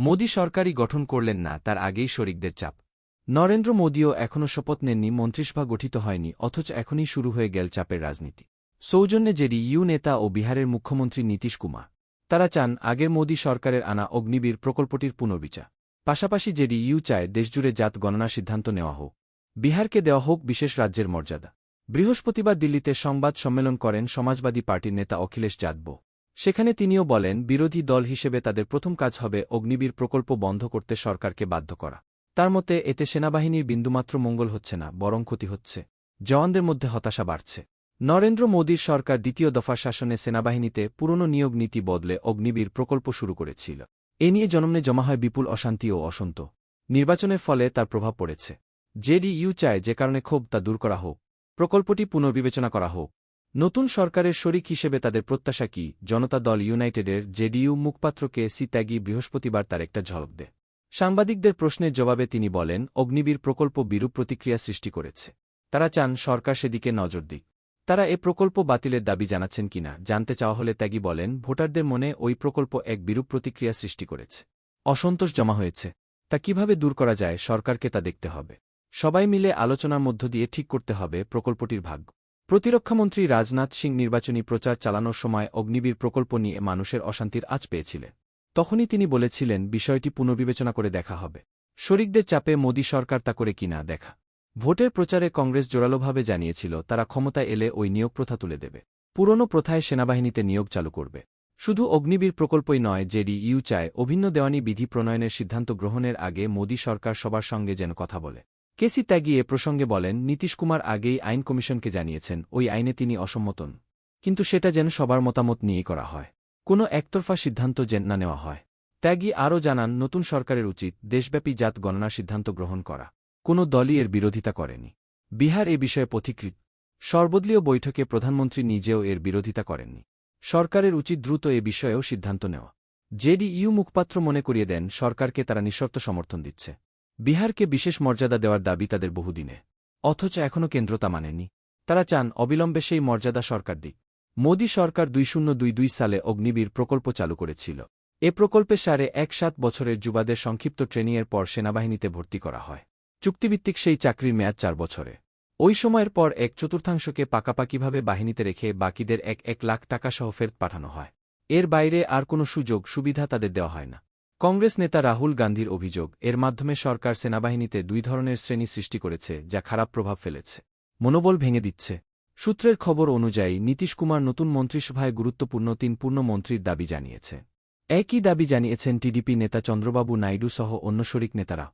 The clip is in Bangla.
মোদী সরকারই গঠন করলেন না, তার আগেই শরিকদের চাপ। নরেন্দ্র মোদীও এখনও শপথ নেননি, মন্ত্রিসভা গঠিত হয়নি, অথচ এখনই শুরু হয়ে গেল চাপের রাজনীতি। সৌজন্যে জেডি, ইউ নেতা ও বিহারের মুখ্যমন্ত্রী নীতিশ কুমার। তারা চান আগের মোদী সরকারের আনা অগ্নিবীর প্রকল্পটির পুনর্বিচার। পাশাপাশি জেডি, ইউ চায় দেশজুড়ে জাত গণনা সিদ্ধান্ত নেওয়া হোক। বিহারকে দেওয়া হোক বিশেষ রাজ্যের মর্যাদা। বৃহস্পতিবার দিল্লিতে সংবাদ সম্মেলন করেন সমাজবাদী পার্টির নেতা অখিলেশ যাদব। সেখানে তিনিও বলেন, বিরোধী দল হিসেবে তাদের প্রথম কাজ হবে অগ্নিবীর প্রকল্প বন্ধ করতে সরকারকে বাধ্য করা। তার মতে, এতে সেনাবাহিনীর বিন্দুমাত্র মঙ্গল হচ্ছে না, বরং ক্ষতি হচ্ছে। জওয়ানদের মধ্যে হতাশা বাড়ছে। নরেন্দ্র মোদীর সরকার দ্বিতীয় দফার শাসনে সেনাবাহিনীতে পুরনো নিয়োগ নীতি বদলে অগ্নিবীর প্রকল্প শুরু করেছিল। এ নিয়ে জনমনে জমা হয় বিপুল অশান্তি ও অসন্ত। নির্বাচনের ফলে তার প্রভাব পড়েছে। জেডিইউ চায় যে কারণে ক্ষোভ তা দূর করা হোক। প্রকল্পটি পুনর্বিবেচনা করা হোক। নতুন সরকারের শরিক হিসেবে তাদের প্রত্যাশা কি? জনতা দল ইউনাইটেডের জেডিইউ মুখপাত্রকে সি ত্যাগী বৃহস্পতিবার তার একটা ঝলক দেয়। সাংবাদিকদের প্রশ্নের জবাবে তিনি বলেন, অগ্নিবীর প্রকল্প বিরূপ প্রতিক্রিয়া সৃষ্টি করেছে। তারা চান সরকার সেদিকে নজর দিক। তারা এ প্রকল্প বাতিলের দাবি জানাচ্ছেন কিনা জানতে চাওয়া হলে ত্যাগী বলেন, ভোটারদের মনে ওই প্রকল্প এক বিরূপ প্রতিক্রিয়া সৃষ্টি করেছে। অসন্তোষ জমা হয়েছে। তা কীভাবে দূর করা যায়, সরকারকে তা দেখতে হবে। সবাই মিলে আলোচনার মধ্য দিয়ে ঠিক করতে হবে প্রকল্পটির ভাগ্য। প্রতিরক্ষামন্ত্রী রাজনাথ সিং নির্বাচনী প্রচার চালানোর সময় অগ্নিবীর প্রকল্প নিয়ে মানুষের অশান্তির আজ পেয়েছিলেন তখনই তিনি বলেছিলেন, বিষয়টি পুনর্বিবেচনা করে দেখা হবে। শরিকদের চাপে মোদী সরকার তা করে কিনা দেখা। ভোটের প্রচারে কংগ্রেস জোরালোভাবে জানিয়েছিল, তারা ক্ষমতায় এলে ওই নিয়োগ প্রথা তুলে দেবে। পুরনো প্রথায় সেনাবাহিনীতে নিয়োগ চালু করবে। শুধু অগ্নিবীর প্রকল্পই নয়, জেডি ইউ চায় অভিন্ন দেওয়ানি বিধি প্রণয়নের সিদ্ধান্ত গ্রহণের আগে মোদী সরকার সবার সঙ্গে যেন কথা বলে। কেসি ত্যাগী এ প্রসঙ্গে বলেন, নীতিশ কুমার আগেই আইন কমিশনকে জানিয়েছেন, ওই আইনে তিনি অসম্মতন। কিন্তু সেটা যেন সবার মতামত নিয়েই করা হয়। কোনো একতরফা সিদ্ধান্ত যেন না নেওয়া হয়। ত্যাগী আরও জানান, নতুন সরকারের উচিত দেশব্যাপী জাত গণনার সিদ্ধান্ত গ্রহণ করা। কোনো দলই এর বিরোধিতা করেনি। বিহার এ বিষয়ে পথিকৃত সর্বদলীয় বৈঠকে প্রধানমন্ত্রী নিজেও এর বিরোধিতা করেননি। সরকারের উচিত দ্রুত এ বিষয়েও সিদ্ধান্ত নেওয়া। জেডি ইউ মুখপাত্র মনে করিয়ে দেন, সরকারকে তারা নিঃশর্ত সমর্থন দিচ্ছে। বিহারকে বিশেষ মর্যাদা দেওয়ার দাবি তাদের বহুদিনে। অথচ এখনও কেন্দ্র তা মানেনি। তারা চান অবিলম্বে সেই মর্যাদা সরকার দিক। মোদী সরকার দুই শূন্য দুই দুই সালে অগ্নিবীর প্রকল্প চালু করেছিল। এ প্রকল্পে সাড়ে এক সাত বছরের যুবাদের সংক্ষিপ্ত ট্রেনিংয়ের পর সেনাবাহিনীতে ভর্তি করা হয়। চুক্তিভিত্তিক সেই চাকরির মেয়াদ চার বছরে। ওই সময়ের পর এক চতুর্থাংশকে পাকাপাকিভাবে বাহিনীতে রেখে বাকিদের এক এক লাখ টাকা সহ ফেরত পাঠানো হয়। এর বাইরে আর কোনো সুযোগ সুবিধা তাদের দেওয়া হয় না। কংগ্রেস নেতা রাহুল গান্ধীর অভিযোগ, এর মাধ্যমে সরকার সেনাবাহিনীতে দুই ধরনের শ্রেণি সৃষ্টি করেছে, যা খারাপ প্রভাব ফেলেছে। মনোবল ভেঙে দিচ্ছে। সূত্রের খবর অনুযায়ী, নীতিশ কুমার নতুন মন্ত্রিসভায় গুরুত্বপূর্ণ তিন পূর্ণ মন্ত্রীর দাবি জানিয়েছে। একই দাবি জানিয়েছেন টিডিপি নেতা চন্দ্রবাবু নাইডু সহ অন্য শরিক নেতারা।